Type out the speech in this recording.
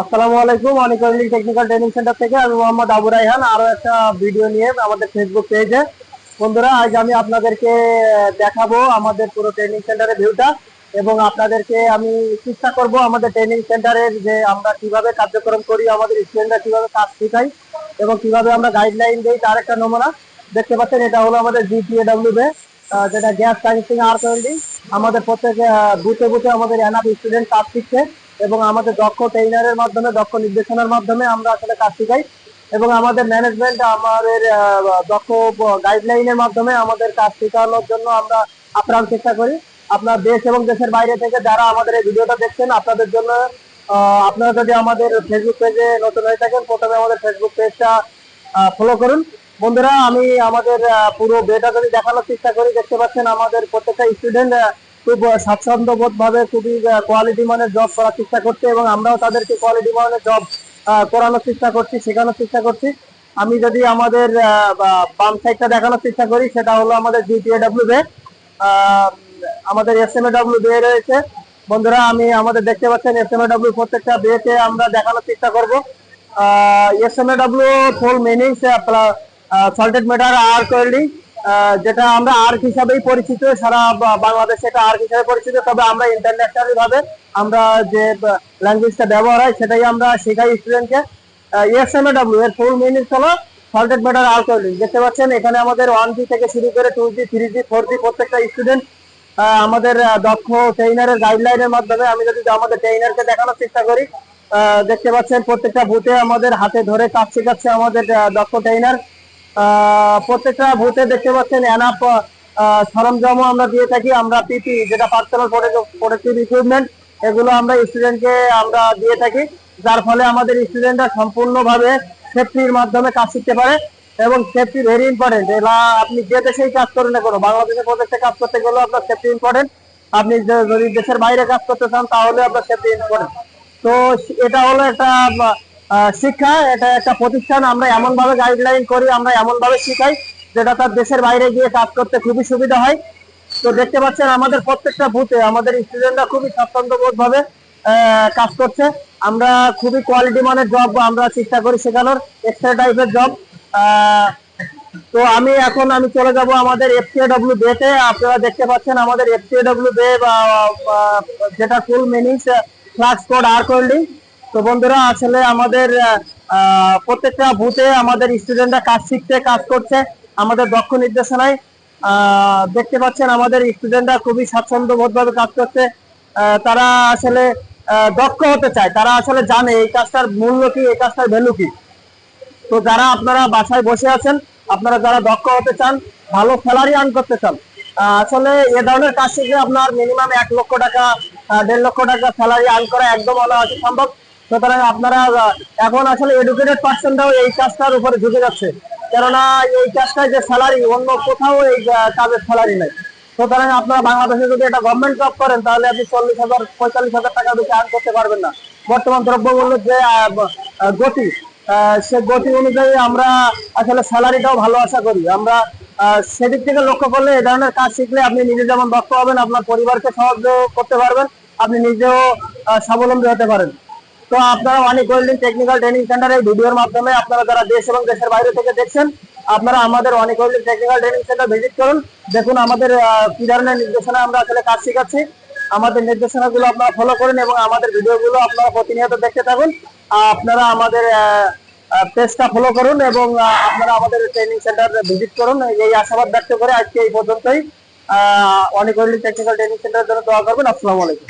আসসালামু আলাইকুম অনিকর্লিং technical training centre থেকে আমি মোহাম্মদ আবু রাইহান আরও একটা ভিডিও নিয়ে আমাদের ফেসবুক পেজে বন্ধুরা, আজ আমি আপনাদেরকে দেখাবো আমাদের পুরো ট্রেনিং সেন্টারের ভিউটা এবং আপনাদেরকে আমি চেষ্টা করব আমাদের ট্রেনিং সেন্টারের যে আমরা কীভাবে কার্যক্রম করি, আমাদের স্টুডেন্টরা কীভাবে কাজ শেখাই এবং কীভাবে আমরা গাইডলাইন দিই, তার একটা নমুনা। দেখতে পাচ্ছেন, এটা হলো আমাদের জিপিএডব্লিউ বে যেটা গ্যাস সার্ভিসিং আর ওয়েল্ডিং আমাদের প্রত্যেক বুথে বুথে আমাদের এনাফ স্টুডেন্ট কাজ শিখছে। এবং আমাদের দক্ষ ট্রেইনারের মাধ্যমে, দক্ষ নির্দেশনার মাধ্যমে আমরা আসলে কাজ শিখাই। এবং আমাদের ম্যানেজমেন্ট আমাদের দক্ষ গাইডলাইনের মাধ্যমে আমাদের কাজ শেখানোর জন্য আমরা আপ্রাণ চেষ্টা করি। আপনার দেশ এবং দেশের বাইরে থেকে যারা আমাদের এই ভিডিওটা দেখছেন, আপনাদের জন্য আপনারা যদি আমাদের ফেসবুক পেজে নতুন হয়ে থাকেন, প্রথমে আমাদের ফেসবুক পেজটা ফলো করুন। বন্ধুরা, আমি আমাদের পুরো বেটা যদি দেখানোর চেষ্টা করি, দেখতে পাচ্ছেন আমাদের প্রত্যেকটা স্টুডেন্ট খুব স্বাচ্ছন্দ্য বোধ ভাবে খুবই কোয়ালিটি মানের জব করার চেষ্টা করছে এবং আমরাও তাদেরকে কোয়ালিটি মানের জব করানোর চেষ্টা করছি, শেখানোর চেষ্টা করছি। আমি যদি আমাদের বাম সাইডটা দেখানোর চেষ্টা করি, সেটা হলো আমাদের জিপিএডব্লিউ বে আমাদের এস এম ডাব্লিউ বে রয়েছে। বন্ধুরা, আমি আমাদের দেখতে পাচ্ছেন এস এম ডাব্লিউ প্রত্যেকটা বেতে আমরা দেখানোর চেষ্টা করব। S M W full meanings shielded metal আর ওয়েল্ডিং যেটা আমরা আর্ক হিসাবেই পরিচিত, সারা বাংলাদেশে এটা আর্ক হিসাবে পরিচিত, তবে আমরা ইন্টারন্যাশনালি ভাবে আমরা যে ল্যাঙ্গুয়েজটা ব্যবহার হয়, সেটাই আমরা শেখাই স্টুডেন্টকে এস এর ফুল মিনিংস হলো সল্টেড আর্ক ওয়েল্ডিং দেখতে পাচ্ছেন, এখানে আমাদের ওয়ান জি থেকে শুরু করে two G three G four G প্রত্যেকটা স্টুডেন্ট আমাদের দক্ষ ট্রেইনারের গাইডলাইনের মাধ্যমে আমি যদি আমাদের ট্রেইনারকে দেখানোর চেষ্টা করি দেখতে পাচ্ছেন প্রত্যেকটা বুথে আমাদের হাতে ধরে কাজ শেখাচ্ছে আমাদের দক্ষ ট্রেইনার প্রত্যেকটা বুথে দেখতে পাচ্ছেন এনাফ সরঞ্জামও আমরা দিয়ে থাকি। আমরা পিপি যেটা পার্সোনাল প্রোটেক্টিভ ইকুইপমেন্ট এগুলো আমরা স্টুডেন্টকে আমরা দিয়ে থাকি। যার ফলে আমাদের স্টুডেন্টরা সম্পূর্ণভাবে সেফটির মাধ্যমে কাজ শিখতে পারে এবং সেফটি ভেরি ইম্পর্টেন্ট এলা, আপনি যে দেশেই কাজ করেন না কোনো, বাংলাদেশের প্রদেশে কাজ করতে গেলেও আপনার সেফটি ইম্পর্টেন্ট আপনি যদি দেশের বাইরে কাজ করতে চান, তাহলে আপনার সেফটি ইম্পর্টেন্ট তো, এটা হলো একটা শিক্ষা, এটা একটা প্রতিষ্ঠান, আমরা এমন ভাবে গাইডলাইন করি, আমরা এমন ভাবে শিখাই, যেটা তার দেশের বাইরে গিয়ে কাজ করতে খুবই সুবিধা হয়। তো দেখতে পাচ্ছেন, আমাদের প্রত্যেকটা বুথে আমাদের স্টুডেন্টরা খুবই স্বাচ্ছন্দ্যবোধ ভাবে কাজ করছে। আমরা খুবই কোয়ালিটি মানের জব আমরা চেষ্টা করি শেখানোর এক্সট্রা টাইপের জব তো আমি এখন আমি চলে যাব আমাদের এফসিএডব্লিউ বেতে আপনারা দেখতে পাচ্ছেন, আমাদের এফসিএডব্লিউ বে, বা বা, যেটা ফুল মিনিংস ফ্লাক্স কোড আর কোল্ডিং তো বন্ধুরা, আসলে আমাদের প্রত্যেকটা বুথে আমাদের স্টুডেন্টরা কাজ শিখতে, কাজ করছে আমাদের দক্ষ নির্দেশনায়। দেখতে পাচ্ছেন আমাদের স্টুডেন্টরা খুবই স্বাচ্ছন্দ্যবোধ ভাবে কাজ করছে। তারা আসলে দক্ষ হতে চায়। তারা আসলে জানে এই কাজটার মূল্য কি, এই কাজটার ভ্যালু কি। তো যারা আপনারা বাসায় বসে আছেন, আপনারা যারা দক্ষ হতে চান, ভালো স্যালারি আর্ন করতে চান আসলে এ ধরনের কাজ শিখে আপনার মিনিমাম এক লক্ষ টাকা দেড় লক্ষ টাকা স্যালারি আর্ন করা একদম অনায়াসে সম্ভব। সুতরাং আপনারা এখন আসলে এডুকেটেড পার্সনরাও এই কাজটার উপরে ঝুঁকে যাচ্ছে। কেননা এই কাজটায় যে স্যালারি অন্য কোথাও এই কাজের স্যালারি নেই। সুতরাং আপনারা বাংলাদেশে যদি একটা গভর্নমেন্ট জব করেন, তাহলে আপনি চল্লিশ হাজার, পঁয়তাল্লিশ হাজার টাকা বেশি আর্ন করতে পারবেন না। বর্তমান দ্রব্যমূল্যের যে গতি সে গতি অনুযায়ী আমরা আসলে স্যালারিটাও ভালো আশা করি। আমরা সেদিক থেকে লক্ষ্য করলে এই ধরনের কাজ শিখলে আপনি নিজে যেমন দক্ষ হবেন, আপনার পরিবারকে সাহায্য করতে পারবেন। আপনি নিজেও স্বাবলম্বী হতে পারেন। তো আপনারা অনেক ওয়েল্ডিং টেকনিক্যাল ট্রেনিং সেন্টার এই ভিডিওর মাধ্যমে আপনারা যারা দেশ এবং দেশের বাইরে থেকে দেখছেন, আপনারা আমাদের অনেক welding technical training centre visit করুন। দেখুন আমাদের কি ধরনের নির্দেশনা আমরা আসলে কাজ শেখাচ্ছি। আমাদের নির্দেশনাগুলো আপনারা ফলো করুন এবং আমাদের ভিডিওগুলো আপনারা প্রতিনিয়ত দেখতে থাকুন। আপনারা আমাদের পেজটা ফলো করুন এবং আপনারা আমাদের ট্রেনিং সেন্টার ভিজিট করুন। এই আশাবাদ ব্যক্ত করে আজকে এই পর্যন্তই। অনেক টেকনিক্যাল ট্রেনিং সেন্টারের জন্য দোয়া করবেন। আসসালামু আলাইকুম।